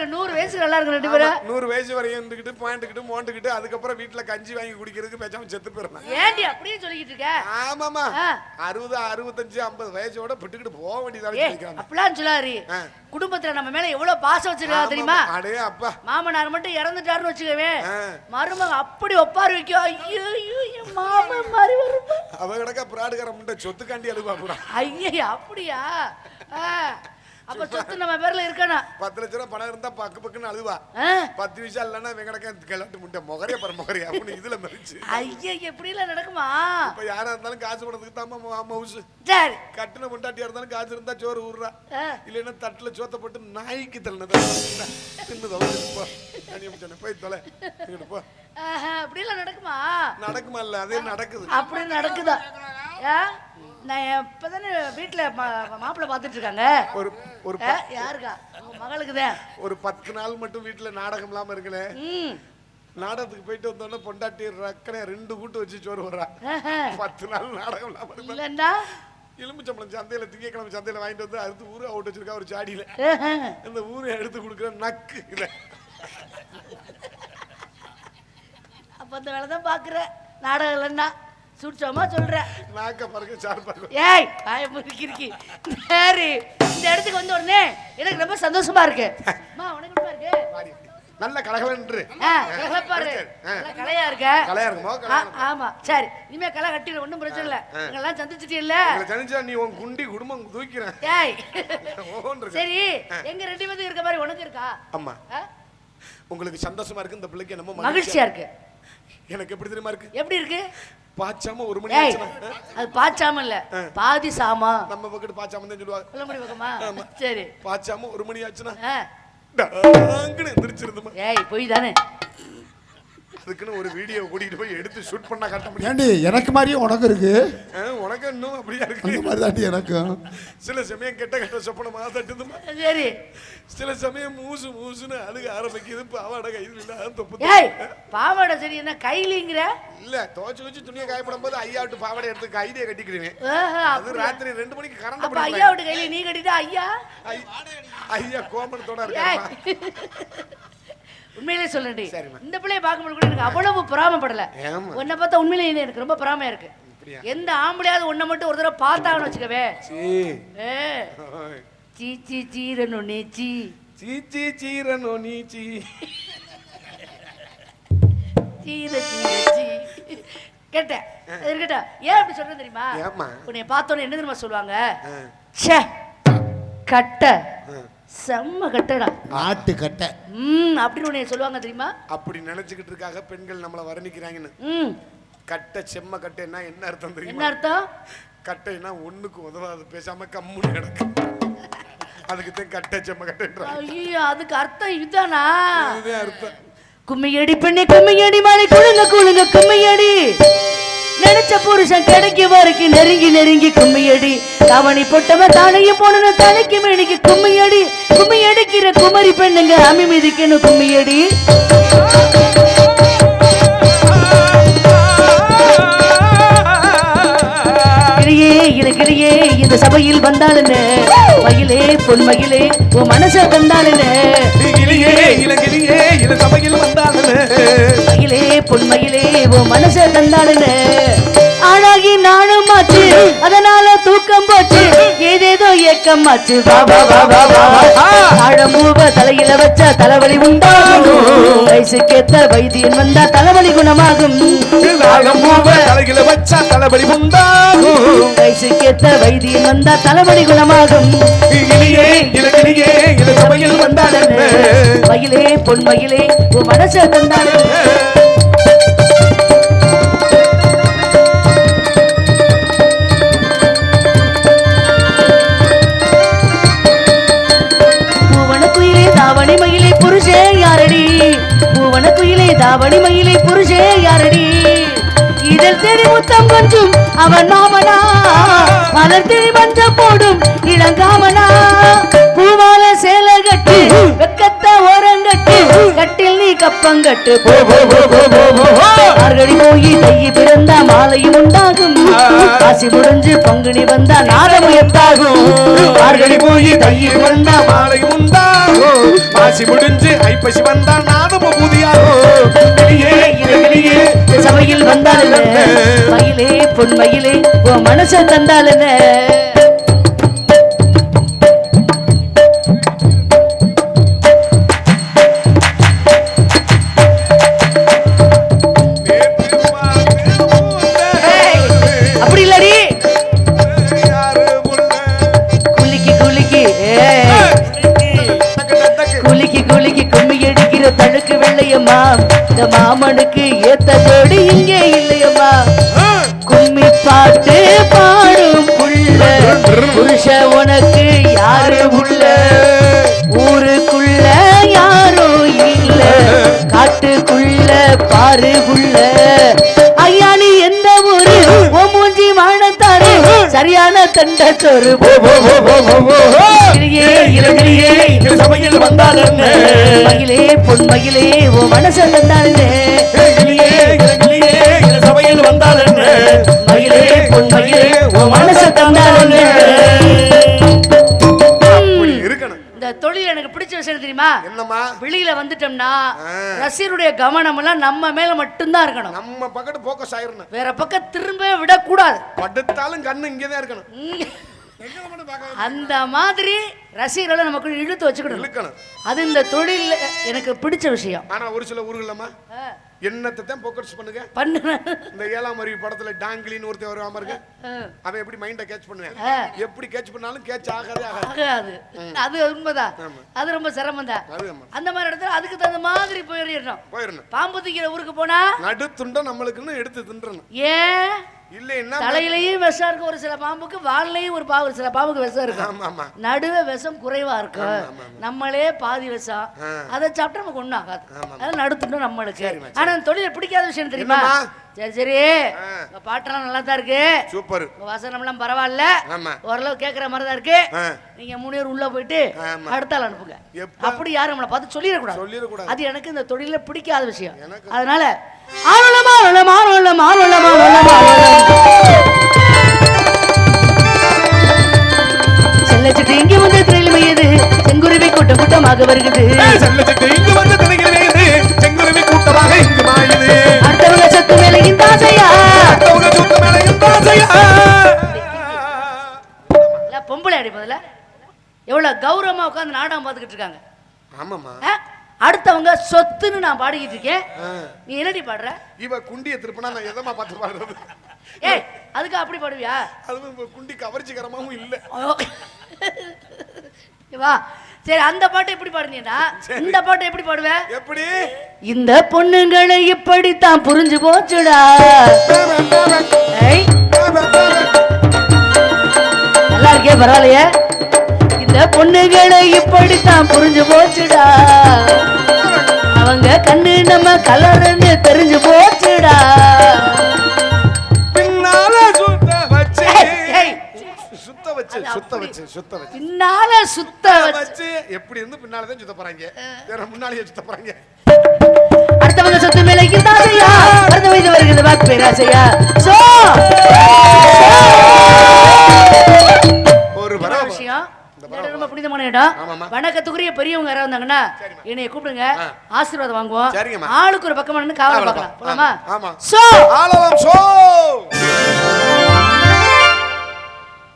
இருக்கு நூறு வயசுக்கு நல்லா இருக்கு ரெண்டு பேரும். நூறு வயசு வரையும் இருந்துக்கிட்டு பாயிண்ட்டுக்கிட்டு மோண்டுக்கிட்டு அதுக்கப்புறம் வீட்டுல கஞ்சி வாங்கி குடிக்கிறதுக்கு பேசாம செத்து போயிடலாம் ஏண்டி அப்படியே சொல்லிக்கிட்டு இருக்க? ஆமாமா. அறுபது அறுபத்தஞ்சு ஐம்பது வயசோட பிட்டுக்கிட்டு போக வேண்டியதாக அப்படிலாம் சொல்லாரு. குடும்பத்துல நம்ம மேல எவ்வளவு பாசம் வச்சிருக்கா தெரியுமா? அடே அப்பா. மாமனார் மட்டும் இறந்துட்டாருன்னு வச்சுக்கவே. மருமக அப்படி ஒப்பாரு வைக்கும் ஐயோ ஐயோ மாமன் மாதிரி அவ கிடக்க பிராடுகார முட்டை சொத்துக்காண்டி அழுவா பூரா ஐயா அப்படியா. அப்ப சொத்து நம்ம பேர்ல இருக்கணும். பத்து லட்ச ரூபா பணம் இருந்தா பக்கு பக்குன்னு அழுவா. பத்து விஷயம் இல்லைன்னா வெங்கடக்க கிளட்டு முட்டை. முகரே பர முகரே அப்படின்னு இதுல மறிச்சு. ஐயா எப்படிலாம் நடக்குமா? இப்ப யாரா இருந்தாலும் காசு பணத்துக்கு தான் மவுஸ் சரி. கட்டின முண்டாட்டியா இருந்தாலும் காசு இருந்தா சோறு ஊறுறா ஆ. இல்லைன்னா தட்டுல சோத்த போட்டு நாய்க்கு தள்ளினது தின்னு தொலைச்சு போ. அநியம் சொன்னேன் போய் தொலை. போ. ஆஹா, அப்படிலாம் நடக்குமா? நடக்குமா இல்ல? அதே நடக்குது? அப்படி நடக்குதா? நான் இப்பதானே வீட்டுல மாப்பிள்ளை பார்த்துட்டு இருக்காங்க ஒரு ஒரு யாருக்கா? மகளுக்குதான் ஒரு பத்து நாள் மட்டும் வீட்டுல நாடகம் இல்லாம இருக்கல. நாடகத்துக்கு போயிட்டு வந்தோடனே பொண்டாட்டி ரக்கனை ரெண்டு கூட்டு வச்சு சோறு வர்றா. பத்து நாள் நாடகம் இல்லாம இருந்தா இல்லைன்னா எலுமிச்சம்பளம் சந்தையில திங்கக்கிழமை சந்தையில வாங்கிட்டு வந்து அறுத்து ஊரை அவுட் வச்சிருக்கா ஒரு சாடியில. அந்த ஊரை எடுத்து கொடுக்குற நக்கு இல்ல அப்ப அந்த வேலை தான் பாக்குற. நாடகம் இல்லைன்னா. சுடிச்சோமா சொல்றேன் நாக்க பாருங்க சார் பாருங்க. ஏய் பாய முறுக்கிருக்கி சரி இந்த இடத்துக்கு வந்த உடனே எனக்கு ரொம்ப சந்தோஷமா இருக்கு. அம்மா உனக்கு எப்படி இருக்கு. நல்ல கலகலன்று. ஆ, கலப்பாரு ஆ. நல்லா கலையா இருக்க. கலையா இருக்குமோ. ஆமா. சரி இனிமே களை கட்டிட ஒண்ணும் பிரச்சனை இல்ல. எங்கெல்லாம் சந்திச்சிட்டு இல்ல தெரிஞ்சா நீ உன் குண்டி குடும்பம் தூக்கிறேன். ஏய். இருக்கு. சரி எங்க ரெண்டு பேரும் இருக்க மாதிரி உனக்கு இருக்கா? அம்மா ஆ? உங்களுக்கு சந்தோஷமா இருக்கு இந்த பிள்ளைக்கு என்னமோ மகிழ்ச்சியா இருக்கு. எனக்கு எப்படி தெரியுமா இருக்கு? எப்படி இருக்கு? பாச்சாம ஒரு மணி ஏய் அது பாச்சாம இல்ல பாதி சாமா. நம்ம பக்கத்து பாச்சாம தான் சொல்லுவாங்க. கொல்லமுடி பக்கமா? சரி. பாச்சாம ஒரு மணி ஆச்சுன்னா. ஆ. டாங்குன்னு எந்திரிச்சிருந்துமா. ஏய் போய் தானே. அதுக்குன்னு ஒரு வீடியோ கூட்டிட்டு போய் எடுத்து ஷூட் பண்ணா காட்ட முடியும். ஏண்டி எனக்கு மாதிரியே உனக்கு இருக்கு? உனக்கு இன்னும் அப்படியா அந்த இருக்கு? மாதிரி தாண்டி எனக்கும். சில சமயம் கெட்ட கெட்ட சொப்பனமா தட்டுதுமா? சரி. சில சமயம் மூசு மூசுன்னு அழுக ஆரம்பிக்குது பாவாடை கையில் இல்ல தொப்பு ஏய் பாவாடை சரி என்ன கைலிங்கிற? இல்ல துவச்சு வச்சு துணியை காயப்படும் போது ஐயா விட்டு பாவாடை எடுத்து கையிலே கட்டிக்கிடுவேன் அது? ராத்திரி ரெண்டு மணிக்கு கறந்து அப்ப ஐயா விட்டு கையில நீ கட்டிட்டா ஐயா? ஐயா கோமணத்தோட ஏய். இருக்காருமா உண்மையிலே சொல்லண்டி. இந்த பிள்ளைய பார்க்கும்போது கூட எனக்கு அவ்வளவு பொறாமப்படல? உன்னை பார்த்தா உண்மையிலே எனக்கு ரொம்ப பொறாமையா இருக்கு? எந்த ஆம்பளையாவது உன்னை மட்டும் ஒரு தடவை பார்த்தாங்கன்னு வச்சுக்கவே. சீ. சீ சீரனு நீ சீ. சீ சீ சீரனோ நீ சீ. சீர சீர சீ. கேட்டேன். அது இருக்கட்டும். ஏன் அப்படி சொல்றேன் தெரியுமா? உன்னை பார்த்தோன்னே என்ன தெரியுமா சொல்லுவாங்க? ச்சே. கட்ட. செம்ம கட்டடா. ஆட்டு கட்டை. ம் அப்படின்னு உன்னை சொல்லுவாங்க தெரியுமா? அப்படி நினைச்சுக்கிட்டு இருக்காக பெண்கள் நம்மள வர்ணிக்கிறாங்கன்னு. ம். கட்டை செம்ம கட்டைன்னா என்ன அர்த்தம் என்ன தெரியுமா அர்த்தம்? கட்டைன்னா ஒண்ணுக்கு உதவாது பேசாம கம்முன்னு கிடக்கு. அதுக்கு தான் கட்டை செம்ம கட்டைன்றாங்க. ஐயோ அதுக்கு அர்த்தம் இதுதானா? இதே அர்த்தம். கும்மியடி பெண்ணே கும்மியடி மாலை குழுங்க குழுங்க கும்மியடி. நினைச்ச புருஷன் கிடைக்கு வரைக்கும் நெருங்கி நெருங்கி கும்மியடி. தவணி போட்டவன் தானையும் போன தலைக்கு மேனிக்கு கும்மியடி. கும்மி அடிக்கிற குமரி பெண்ணுங்க அமி மிதிக்கணும் கும்மியடி. கிளியே இரு இந்த சபையில் வந்தாளுன்னு மகிழே பொன் மகிழே உன் மனச தந்தாளுன்னு கிளியே இளங்கிளியே இள சபையில் வந்தாலும் மனச தந்தாளுன்னு ஆளாகி நானும் ஆச்சு அதனால தூக்கம் போச்சு. ஏதேதோ ஏக்கம் ஆச்சு. வா வா வா வா வா வா. ஆழமூவ தலையில வச்சா தலைவலி உண்டாகும். வயசுக்கேத்த வைத்தியன் வந்தா தலைவலி குணமாகும். தலைகளை வச்சா தலைபடி உண்டாகும். வயசுக்கேத்த வைத்தியன் வந்தா தலைவலி குணமாகும். மயிலே பொன்மயிலே ஓ மனச தந்தாளுன்னு புருஷே யாரடி? பூவன குயிலே தாவணி மயிலே புருஷே யாரடி? இதழ் தெரி முத்தம் கொஞ்சும் அவன் மாமனா. மலர் தேடி மஞ்ச போடும் இளங்காமனா. பூவால சேலை கட்டு வெக்கத்த ஓரங்கட்டு கட்டில் நீ கப்பங்கட்டு. போ மார்கழி போய் தையி பிறந்தா மாலையும் உண்டாகும். காசி முடிஞ்சு பங்குனி வந்தா நாதம் எத்தாகும் மார்கழி போய் தையி பிறந்தா மாலையும் உண்டாகும். பசி முடிஞ்சு ஐப்பசி வந்தால் நாதம புதியாரோ வெளியே வெளியே. சபையில் மயிலே பொன் மயிலே உன் மனச தந்தாலுங்க மாமனுக்கு ஏத்த ஜோடி இங்கே இல்லையம்மா. கும்மி பாட்டு பாடும் புள்ள. புருஷ உனக்கு யாரு உள்ள. ஊருக்குள்ள யாரும் இல்ல. காட்டுக்குள்ள பாரு உள்ள. ஐயா நீ எந்த ஊரு ஓ மூஞ்சி மானத்தாரு சரியான தண்ட சோறு போ, இந்த சமையல் போ, போ, பொன் ஓ மனசு தந்தாலே மயிலே பொன் மயிலே ஓ மனச தந்தாருங்க. அப்படி இருக்கணும். இந்த தொழில் எனக்கு பிடிச்ச விஷயம் தெரியுமா? என்னம்மா? வெளியில வந்துட்டோம்னா. ரசிகருடைய கவனம் எல்லாம் நம்ம மேல மட்டும்தான் இருக்கணும். நம்ம பக்கத்து போக்கஸ் ஆயிரணும். வேற பக்கம் திரும்ப விடக்கூடாது. படுத்தாலும் கண்ணு இங்கதான் இருக்கணும். ம். எங்க மட்டும் பார்க்க அந்த மாதிரி ரசிகர்களை நமக்கு இழுத்து வச்சுக்கிடணும் இழுக்கணும். அது இந்த தொழில் எனக்கு பிடிச்ச விஷயம். ஆனா ஒரு சில ஊர்கள்லமா என்னத்தை தான் போக்கஸ் பண்ணுங்க? பண்ணுறேன் இந்த ஏழாம் அறிவு படத்துல டாங்கிலின்னு ஒருத்தர் வருவாம இருக்கு அவன் எப்படி மைண்ட கேட்ச் பண்ணுவேன். எப்படி கேட்ச் பண்ணாலும் கேட்ச் ஆகாதே ஆகாது. அது உண்மைதான். அது ரொம்ப சிரமம் தான். அந்த மாதிரி இடத்துல அதுக்கு தகுந்த மாதிரி போயிடணும். போயிடணும். பாம்பு திங்கிற ஊருக்கு போனா? நடு துண்டம் நம்மளுக்குன்னு எடுத்து தின்றணும். ஏன்? இல்லைன்னா தலையிலையும் விஷம் இருக்கும் ஒரு சில பாம்புக்கு வால்லையும் ஒரு பாம்பு ஒரு சில பாம்புக்கு விஷம் ஆமா நடுவே விஷம் குறைவா இருக்கும் நம்மளே பாதி விஷம். அதை சாப்பிட்டா நமக்கு ஒன்றும் ஆகாது. அதெல்லாம் நடுத்துட்டோம் நம்மளுக்கு. ஆனா தொழில பிடிக்காத விஷயம் தெரியுமா? சரி சரி. உங்க பாட்டெல்லாம் நல்லா தான் இருக்கு. சூப்பர். உங்க வசனம்லாம் பரவாயில்ல. ஆமா. ஓரளவு கேட்குற மாதிரி தான் இருக்கு. நீங்க மூணு பேர் உள்ள போயிட்டு. அடுத்த ஆள் அனுப்புங்க? அப்படி யாரும் நம்மளை பார்த்து சொல்லிடக்கூடாது. சொல்லிடக்கூடாது. அது எனக்கு இந்த தொழில பிடிக்காத விஷயம். அதனால ஆர்வலம் ஆர்வலம் ஆர்வலம் ஆர்வலம் செல்லச்சிட்டு இங்கே வந்து திரையில் மையது செங்குருவி கூட்டம் கூட்டமாக வருகிறது. செல்லச்சிட்டு இங்கு வந்து திரைகிறது கௌரவமா உட்காந்து நாடகம் பார்த்துக்கிட்டு இருக்காங்க. ஆமாமா ஆ? அடுத்தவங்க சொத்துன்னு நான் பாடிக்கிட்டு இருக்கேன். நீ என்னடி பாடுற? இவ குண்டிய திருப்பினா நான் எதமா பார்த்து பாடுறது? ஏய் அதுக்கு அப்படி பாடுவியா? இப்ப குண்டி கவர்ச்சிகரமாவும் இல்ல. வா. சரி அந்த பாட்டை எப்படி பாடுனீடா இந்த பாட்டை எப்படி பாடுவ? எப்படி? இந்த பொண்ணுங்களை இப்படித்தான் புரிஞ்சு போச்சுடா. நல்லா இருக்கே பரவாயில்லையே. இந்த பொண்ணுகளை இப்படித்தான் புரிஞ்சு போச்சுடா. அவங்க கண்ணு நம்ம கலருன்னு தெரிஞ்சு போச்சுடா. பின்னால சுத்த வச்சு. சுத்த வச்சு பின்னால சுத்த வச்சு. எப்படி இருந்து பின்னாலதான் சுத்த போறாங்க? வேற முன்னாலேயே சுத்த போறாங்க. அடுத்தவங்க சொத்து மேல இந்த ஆசையா அடுத்த வயது வருகிறது வாக்கு பேராசையா சோ. ஆமாம்மா. வணக்கத்துக்குரிய பெரியவங்க யாராவது வந்தாங்கன்னா என்னைய கூப்பிடுங்க. ஆசீர்வாதம் வாங்குவோம். ஆளுக்கு ஒரு பக்கமா நின்னு காவல் பார்க்கலாம். போலாமா. So ஆலவம் so